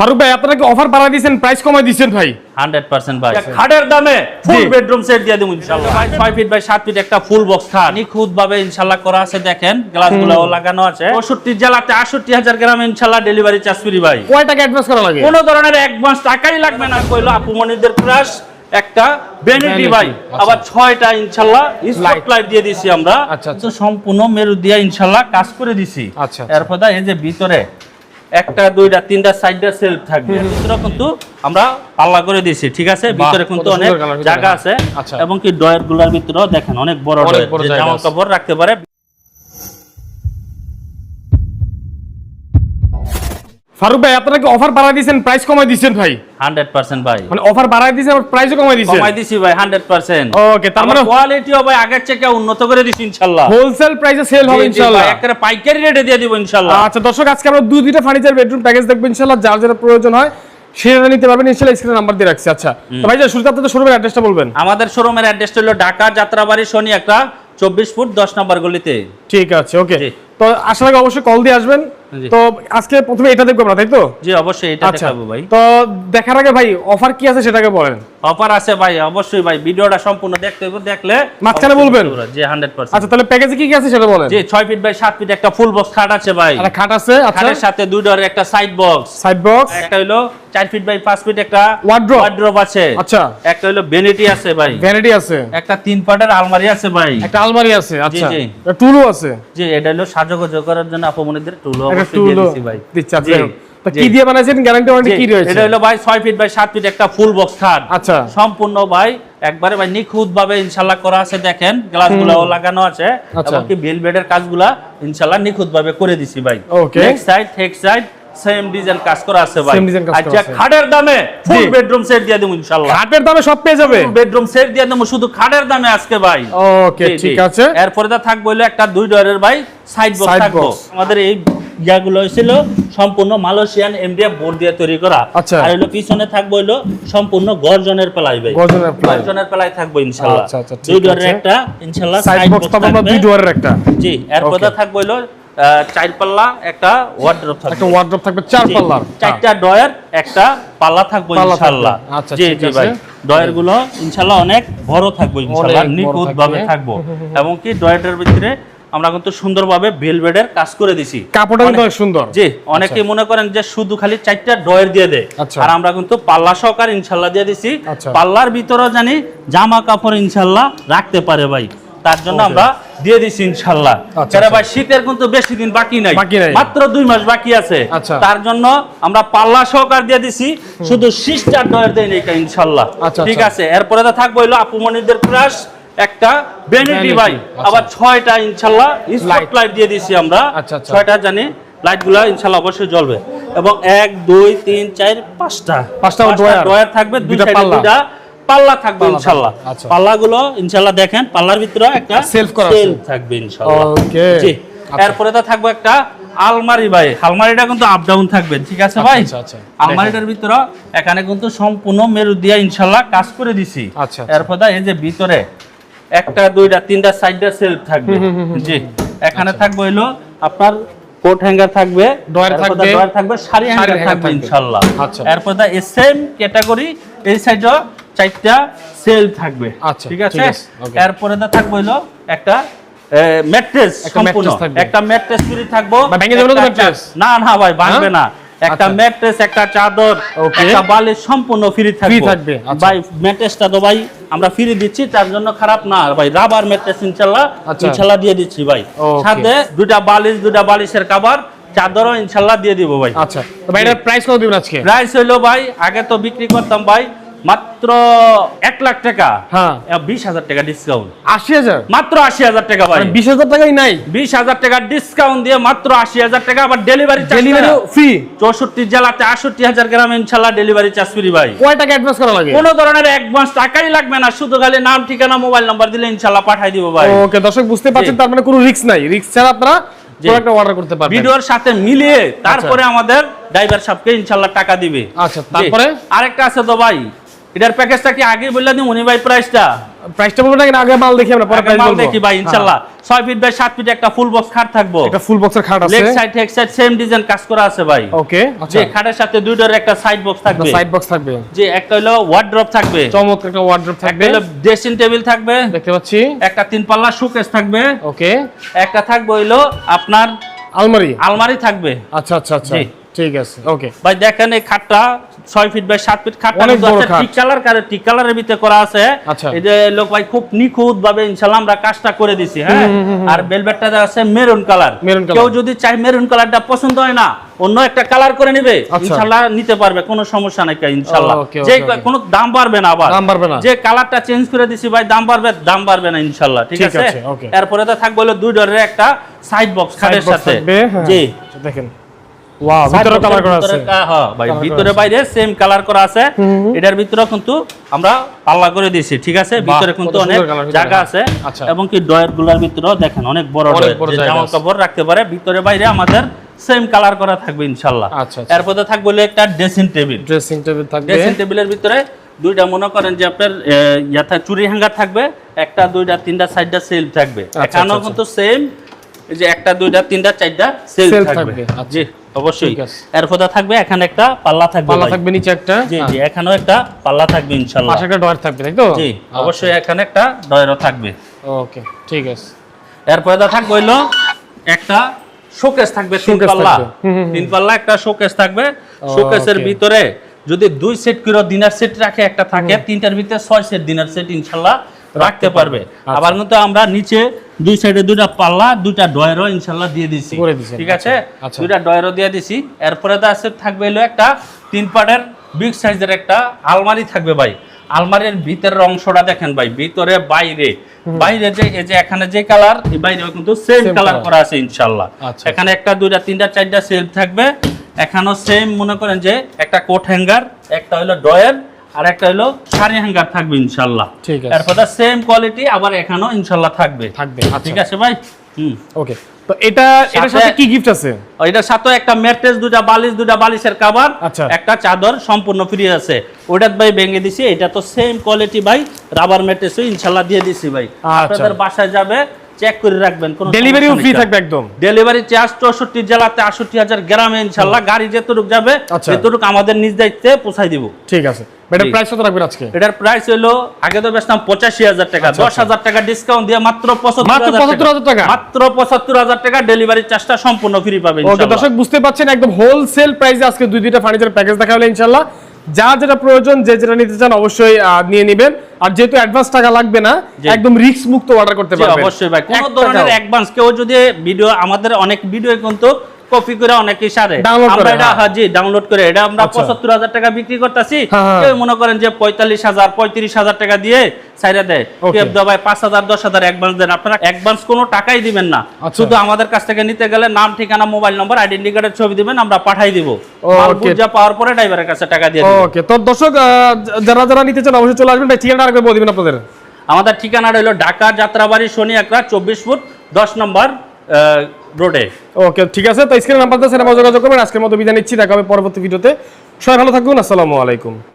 ফারুক ভাই আপনারা কি অফার বাড়াই দিয়েছেন? প্রাইস কমাই দিয়েছেন ভাই? হান্ড্রেড পার্সেন্ট ভাই। খাটের দামে ফুল বেডরুম সেট দিয়ে দেবো ইনশাল্লাহ। ভাই ছয় ফিট বাই সাত ফিট একটা ফুল বক্স খাট। নিখুঁত ভাবে ইনশাল্লাহ করা আছে দেখেন। গ্লাসগুলো লাগানো আছে। পঁয়ষট্টি জেলাতে আটষট্টি হাজার গ্রাম ইনশাল্লাহ ডেলিভারি চার্জ ফ্রি ভাই। কয় টাকা অ্যাডভান্স করা লাগে? কোন ধরনের অ্যাডভান্স টাকাই লাগবে না কইলো আপু মনিদের ক্রাশ একটা বেনিটি ভাই। আচ্ছা। আবার ছয়টা ইনশাল্লাহ স্পট। লাইট দিয়ে দিছি আমরা। আচ্ছা, আচ্ছা। সম্পূর্ণ মেরু দিয়ে ইনশাল্লাহ কাজ করে দিছি। আচ্ছা। এরপর এই যে ভিতরে একটা দুইটা তিনটা সাইডটা সেলফ থাকবে। ভিতরে কিন্তু আমরা পাল্লা করে দিয়েছি ঠিক আছে? ভিতরে কিন্তু অনেক জায়গা। আছে আচ্ছা। এবং কি ডয়ারগুলার ভিতরেও দেখেন অনেক বড় জামা কাপড় রাখতে পারে। ফারুক ভাই আপনারা কি অফার বাড়াই দিয়েছেন প্রাইস কমাই দিয়েছেন ভাই। হান্ড্রেড পার্সেন্ট ভাই। মানে অফার বাড়াই দিয়েছেন আবার প্রাইসও কমাই দিয়েছেন। কমাই দিছি ভাই হান্ড্রেড পার্সেন্ট। ওকে তার মানে কোয়ালিটিও ভাই আগের থেকে উন্নত করে দিছি ইনশাল্লাহ। হোলসেল প্রাইসে সেল হবে ইনশাআল্লাহ একেবারে পাইকারি রেটে দিয়ে দিব ইনশাল্লাহ। আচ্ছা দর্শক আজকে আমরা দুই দুইটা ফার্নিচার বেডরুম প্যাকেজ দেখব ইনশাআল্লাহ যার যার প্রয়োজন হয় সেটা নিতে পারবেন ইনশাআল্লাহ স্ক্রিনে নাম্বার দিয়ে রাখছি। আচ্ছা তো ভাই শুরুতে আপনাদের শোরুমের অ্যাড্রেসটা বলবেন। আমাদের শোরুমের অ্যাড্রেস হলো ঢাকা যাত্রাবাড়ি শনি একটা চব্বিশ ফুট দশ নম্বর গলিতে। ঠিক আছে ওকে। তো আসার আগে অবশ্যই কল দিয়ে আসবেন। তো আজকে প্রথমে এটা দেখব আমরা তাই তো? জি অবশ্যই এটা আচ্ছা। দেখাবো ভাই। তো দেখার আগে ভাই অফার কি আছে সেটাকে বলেন। অফার আছে ভাই অবশ্যই ভাই ভিডিওটা সম্পূর্ণ দেখতে হবে দেখলে মাঝখানে বলবেন? জি হান্ড্রেড পার্সেন্ট আচ্ছা তাহলে প্যাকেজে কি কি আছে সেটা বলেন। জি ছয় ফিট বাই সাত ফিট একটা ফুল বক্স খাট আছে ভাই। একটা খাট আছে আচ্ছা। খাটের সাথে দুই ডোরের একটা সাইড বক্স সাইড বক্স একটা হলো চার ফিট বাই পাঁচ ফিট একটা Wardrobe? ওয়ার্ড্রপ আছে। আচ্ছা। একটা হলো বেনিটি আছে ভাই। ভ্যানিটি আছে। একটা তিন পাটের আলমারি আছে ভাই। একটা আলমারি আছে আচ্ছা। টুলও আছে। জি এটা হলো সাজগোজ করার জন্য আপমনিদের টুল অবশ্যই ভাই। আচ্ছা তো কি দিয়ে বানাইছেন? গ্যারান্টি ওয়ারেন্টি কি রয়েছে? এটা হলো ভাই ছয় ফিট বাই সাত ফিট একটা ফুল বক্স খাট। আচ্ছা। সম্পূর্ণ ভাই একবারে ভাই নিখুঁত ভাবে ইনশাল্লাহ করা আছে দেখেন। গ্লাসগুলো লাগানো আছে। এবং কি বেলবেডের কাজগুলা ইনশাল্লাহ নিখুঁত ভাবে করে দিছি ভাই. Next side head side same design কাজ করা আছে ভাই। আচ্ছা খাটের দামে ফুল বেডরুম সেট দিয়ে দেবো ইনশাল্লাহ খাটের দামে সব পেয়ে যাবে? বেডরুম সেট দিয়ে দেবো শুধু খাটের দামে আজকে ভাই। ওকে। ঠিক আছে। এরপরে দা থাকব হলো একটা দুই ডয়ারের ভাই সাইড বক্স থাকব। আমাদের এই ইয়াগুলো হয়েছিল সম্পূর্ণ মালয়েশিয়ান এমডিএফ বোর্ড দিয়ে তৈরি করা। আচ্ছা। আর হলো পিছনে থাকব হলো সম্পূর্ণ গর্জনের প্লাই ভাই। গর্জনের ply। গর্জনের প্লাই থাকব ইনশাআল্লাহ। আচ্ছা, আচ্ছা, দুই ডয়ারের একটা ইনশাআল্লাহ সাইড বক্স থাকবে। দুই ডোয়ারের একটা। জি এরপরে. থাকব হলো চার পাল্লা একটা ওয়ার্ড্রপ একটা ওয়ার্ড্রপ থাকবে চার জি, চারটা ডয়ার একটা পাল্লা থাকবে। ইনশাআল্লাহ আচ্ছা, জি জি ভাই ডয়ারগুলো ইনশাআল্লাহ অনেক বড় থাকবে ইনশাআল্লাহ নিখুঁত ভাবে থাকবে। থাকব। এবং কি ডয়ারের ভিতরে আমরা কিন্তু সুন্দরভাবে ভেলভেটের কাজ করে দিছি। কাপড়টা কিন্তু অনেক- অনেক সুন্দর। জি অনেকেই মনে করেন যে শুধু খালি চারটা ডয়ার দিয়ে দেয়। আচ্ছা। আর আমরা কিন্তু পাল্লা সহকার ইনশাল্লাহ দিয়ে দিছি। আচ্ছা। পাল্লার ভিতরেও জানি জামা কাপড় ইনশাল্লাহ রাখতে পারে ভাই। তার জন্য আমরা দিয়ে দিছি ইনশাল্লাহ আচ্ছা, আচ্ছা। ভাই শীতের কিন্তু বেশি দিন বাকি নাই মাত্র দুই মাস বাকি আছে আচ্ছা। তার জন্য আমরা পাল্লা সহকার দিয়ে দিছি শুধু সিস্টার ডয়ার দেয় নাই ইনশাল্লাহ ঠিক। আছে এরপরে তো থাকব হইল আপুমনিদের ক্রাশ একটা বেনিটি ভাই। আবার ছয়টা ইনশাল্লাহ। স্পট লাইট দিয়ে দিছি আমরা। ছয়টা জানি লাইটগুলো ইনশাল্লাহ অবশ্যই জ্বলবে এবং এক দুই তিন চার পাঁচটা পাঁচটা। ড্রয়ার থাকবে দুই দুইটা সাইডে পাল্লা। থাকবে পাল্লা ইনশাল্লাহ। আচ্ছা। পাল্লাগুলো ইনশাল্লাহ দেখেন পাল্লার ভিতরে একটা Self করা। থাকবে ইনশাল্লাহ। Okay, জি। আচ্ছা। এরপরে তো থাকবে একটা আলমারি ভাই। আলমারিটা কিন্তু আপ ডাউন থাকবে ঠিক আছে ভাই? আচ্ছা, আচ্ছা। আলমারিটার ভিতরে এখানে কিন্তু সম্পূর্ণ মেরু দিয়া ইনশাল্লাহ কাজ করে দিছি। এরপর দা এই যে ভিতরে একটা দুইটা তিনটা সাইডে সেলফ থাকবে। জি। এখানে থাকবে হইল আপনার কোট হ্যাঙ্গার থাকবে। এরপর থাকবে, drawer থাকবে শাড়ি হ্যাঙ্গার থাকবে আচ্ছা। এরপর দা সেম ক্যাটাগরি এই সাইডে চারটা সেল থাকবে। আচ্ছা, ঠিক আছে. এরপরে দা থাকবে হইল একটা ম্যাট্রেস সম্পূর্ণ। একটা ম্যাট্রেস ফ্রি থাকব না না না ভাই ভাঙবে হ্যাঁ? না। একটা আচ্ছা। ম্যাট্রেস একটা চাদর একটা বালিশ সম্পূর্ণ ফ্রি থাকবে। থাকবে, আচ্ছা। ভাই ম্যাট্রেসটা তো ভাই আমরা ফ্রি দিচ্ছি তার জন্য খারাপ না। ভাই রাবার ম্যাট্রেস ইনশাল্লাহ আচ্ছা। ইনশাল্লাহ দিয়ে দিচ্ছি ভাই। সাথে দুটা বালিশ দুটা বালিশের কভার চাদরও ইনশাল্লাহ দিয়ে দিব ভাই। আচ্ছা। তো ভাই এটার প্রাইস কত দিবেন আজকে? প্রাইস হইল ভাই আগে তো বিক্রি করতাম ভাই মাত্র এক লাখ টাকা। হ্যাঁ। বিশ হাজার টাকা ডিসকাউন্ট আশি হাজার? মাত্র আশি হাজার টাকা ভাই। বিশ হাজার টাকাই নাই? বিশ হাজার টাকা ডিসকাউন্ট দিয়ে মাত্র আশি হাজার টাকা আবার ডেলিভারি ডেলিভারি ফ্রি চৌষট্টি জেলাতে হাজার গ্রাম ইনশাল্লাহ ডেলিভারি চার্জ ফ্রি ভাই। কয় টাকা অ্যাডভান্স করা লাগে? কোন ধরনের অ্যাডভান্স টাকাই লাগবে না শুধু খালি নাম ঠিকানা মোবাইল নাম্বার দিলে ইনশাল্লাহ পাঠাই দিব ভাই। ওকে দর্শক বুঝতে পারছেন। তার মানে কোনো রিস্ক নাই। রিস্ক ছাড়া আপনারা প্রোডাক্টটা অর্ডার করতে পারবেন। ভিডিওর সাথে মিলিয়ে তারপরে আমাদের ড্রাইভার সাহেবকে ইনশাল্লাহ টাকা দিবে। আচ্ছা তারপরে? আরেকটা আছে তো ভাই এটার প্যাকেজটা কি আগে বললে দিই উনি ভাই প্রাইসটা প্রাইসটা বলব না কিনা আগে মাল দেখি আমরা পরে প্রাইস মাল দেখি ভাই ইনশাল্লাহ। ছয় ফিট বাই সাত ফিট একটা ফুল বক্স খাট থাকব। একটা ফুল বক্সের খাট আছে। Leg side head side same design কাজ করা আছে ভাই। ওকে আচ্ছা। যে খাটের সাথে দুইটার একটা সাইড বক্স থাকবে। সাইড বক্স থাকবে। যে একটা হলো ওয়ার্ড্রপ থাকবে। চমৎকার একটা ওয়ার্ড্রপ একটা থাকবে। হলো ড্রেসিং টেবিল থাকবে। দেখতে পাচ্ছি। একটা তিন পাল্লা শোকেস থাকবে। ওকে একটা থাকবে হইল আপনার আলমারি। আলমারি থাকবে। আচ্ছা আচ্ছা আচ্ছা। জি। ঠিক আছে ওকে ভাই দেখেন এই খাটটা ছয় ফিট বাই সাত ফিট খাট। কালার কারে টিক কালারের ভিতরে করা আছে আচ্ছা। এই যে লোক ভাই খুব নিখুঁত ভাবে ইনশাল্লাহ আমরা কাজটা করে দিছি হ্যাঁ আর বেলভেটটা আছে মেরুন কালার কেউ যদি চাই মেরুন কালারটা পছন্দ হয় না অন্য একটা কালার করে নিবে আচ্ছা। ইনশাল্লাহ নিতে পারবে কোনো সমস্যা নাই ইনশাল্লাহ যে। কোনো দাম বাড়বে না আবার দাম বাড়বে না। যে কালারটা চেঞ্জ করে দিছি ভাই দাম বাড়বে দাম বাড়বে না ইনশাল্লাহ ঠিক আছে এরপরে তো থাকবে হলো দুই ডরের একটা সাইড বক্স খাটের সাথে হ্যাঁ। জি আচ্ছা, দেখেন ওয়াও ভিতরে কালার করা আছে। হ্যাঁ, ভাই, ভিতরে বাইরে সেম কালার করা আছে। এটার ভিতরে কিন্তু আমরা পাল্লা করে দিয়েছি ঠিক আছে? ভিতরে কিন্তু অনেক ভিতরে, জায়গা। আছে। আচ্ছা। এবং কি ডয়েরগুলার ভিতরেও দেখেন অনেক বড় অনেক ডয়ের বড় যে জায়গা জামা কাপড় রাখতে পারে ভিতরে বাইরে আমাদের সেম কালার করা থাকবে আচ্ছা, আচ্ছা। এরপরে থাকবে একটা ড্রেসিং টেবিল ড্রেসিং টেবিল থাকবে। ড্রেসিং টেবিলের ভিতরে দুইটা মনে করেন যে আপনার ইয়াথা চুরি হ্যাঙ্গার থাকবে একটা দুইটা তিনটা চারটা সেল থাকবে। আচ্ছা, এখানেও আচ্ছা। কিন্তু সেম এই যে একটা দুইটা তিনটা চারটা সেল থাকবে। আচ্ছা। জি অবশ্যই। এরপরে থাকবে এখানে একটা পাল্লা থাকবে পাল্লা থাকবে নিচে একটা? জি। জি এখানেও একটা পাল্লা থাকবে ইনশাল্লাহ। পাশে একটা ডয়ার থাকবে তাই তো? জি অবশ্যই এখানে একটা ডয়েরও থাকবে। ওকে ঠিক আছে। এরপরে দা থাকবে হইল একটা শোকেস থাকবে তিন পাল্লা। তিন পাল্লা একটা শোকেস থাকবে। শোকেসের ভিতরে যদি দুই সেট করে ডিনার সেট রাখে একটা থাকে। তিনটার ভিতরে ছয় সেট ডিনার সেট ইনশাল্লাহ। রাখতে পারবে। আচ্ছা। আবার কিন্তু আমরা নিচে দুই সাইডে দুইটা পাল্লা দুইটা ডয়েরও ইনশাল্লাহ দিয়ে দিছি। ঠিক আছে? আচ্ছা। দুইটা ডয়েরও দিয়ে দিছি। এরপরে দা আছে থাকবে হলো একটা তিন পাটের বিগ সাইজের একটা আলমারি থাকবে ভাই। আলমারির ভিতরের অংশটা দেখেন ভাই ভিতরে বাইরে। বাইরে যে এই যে এখানে যে কালার এই বাইরে কিন্তু সেম কালার করা আছে ইনশাল্লাহ। আচ্ছা। এখানে একটা দুইটা তিনটা চারটা সেলফ থাকবে। এখানেও সেম মনে করেন যে একটা কোট হ্যাঙ্গার একটা হলো ডয়ের আর একটা হলো শাড়ি হ্যাঙ্গার থাকবে ইনশাল্লাহ। ঠিক আছে। এরপর সেম কোয়ালিটি আবার এখানেও ইনশাল্লাহ থাকবে। থাকবে আচ্ছা। ঠিক আছে ভাই? হুম। ওকে তো এটা এটার সাথে সাথে- কি গিফট আছে? এটার সাথে একটা ম্যাট্রেস দুটা বালিশ দুটা বালিশের কাভার আচ্ছা। একটা চাদর সম্পূর্ণ ফ্রি আছে। ওটার ভাই ভেঙে দিছি এটা তো সেম কোয়ালিটি ভাই রাবার ম্যাট্রেসও ইনশাল্লাহ দিয়ে দিছি ভাই। আচ্ছা। আপনাদের বাসায় যাবে চেক করে রাখবেন কোনো ডেলিভারিও ফ্রি থাকবে একদম? ডেলিভারি চার্জ চৌষট্টি জেলাতে আষট্টি হাজার গ্রামে ইনশাল্লাহ গাড়ি যেতটুক যাবে আচ্ছা। আমাদের নিজ দায়িত্বে পৌঁছাই দিব। ঠিক আছে। এটার প্রাইস কত রাখবেন আজকে? এটার প্রাইস হলো আগে তো বেচতাম পঁচাশি হাজার টাকা আচ্ছা, দশ হাজার টাকা ডিসকাউন্ট দিয়ে মাত্র পঁচাত্তর 75,000 টাকা? মাত্র পঁচাত্তর হাজার টাকা ডেলিভারি চার্জটা সম্পূর্ণ ফ্রি পাবে ওকে ইনশাল্লাহ। দর্শক বুঝতে পারছেন একদম হোলসেল প্রাইসে আজকে দুই দুইটা ফার্নিচার প্যাকেজ দেখা হলো ইনশাল্লাহ যার যেটা প্রয়োজন যে যেটা নিতে চান অবশ্যই নিয়ে নেবেন। আর যেহেতু অ্যাডভান্স টাকা লাগবে না একদম রিস্ক মুক্ত অর্ডার করতে পারবেন। অবশ্যই ভাই। কোন ধরনের অ্যাডভান্স কেউ যদি ভিডিও আমাদের অনেক ভিডিও কিন্তু কপি করে অনেকে সারে। আমরা এটা হ্যাঁ। হ্যাঁ জি ডাউনলোড করে। এটা আমরা আচ্ছা। পঁচাত্তর হাজার টাকা বিক্রি করতেছি। হ্যাঁ, হ্যাঁ। কেউ মনে করেন যে পঁয়তাল্লিশ হাজার পঁয়ত্রিশ হাজার টাকা দিয়ে সাইরা দেয়। কেউ ভাই পাঁচ হাজার দশ হাজার অ্যাডভান্স দেন। আপনারা অ্যাডভান্স কোনো টাকাই দিবেন না। আচ্ছা। শুধু আমাদের কাছ থেকে নিতে গেলে নাম ঠিকানা মোবাইল নম্বর আইডেন্টি কার্ডের ছবি দিবেন আমরা পাঠাই দিব। বুঝা পাওয়ার পরে ড্রাইভারের কাছে টাকা দিয়ে ওকে তো দর্শক যারা যারা নিতে চান অবশ্যই চলে আসবেন। ভাই ঠিকানা আরেকবার বলে দিবেন আপনাদের। আমাদের ঠিকানা রইল ঢাকা যাত্রাবাড়ি শনি একরা চব্বিশ ফুট দশ নম্বর রোডে ওকে ঠিক আছে, তো স্ক্রিনে নাম্বার দিয়ে আমার যোগাযোগ করবেন। আজকের মতো বিদায় নিচ্ছি, দেখা হবে পরবর্তী ভিডিওতে। সবাই ভালো থাকুন, আসসালামু আলাইকুম।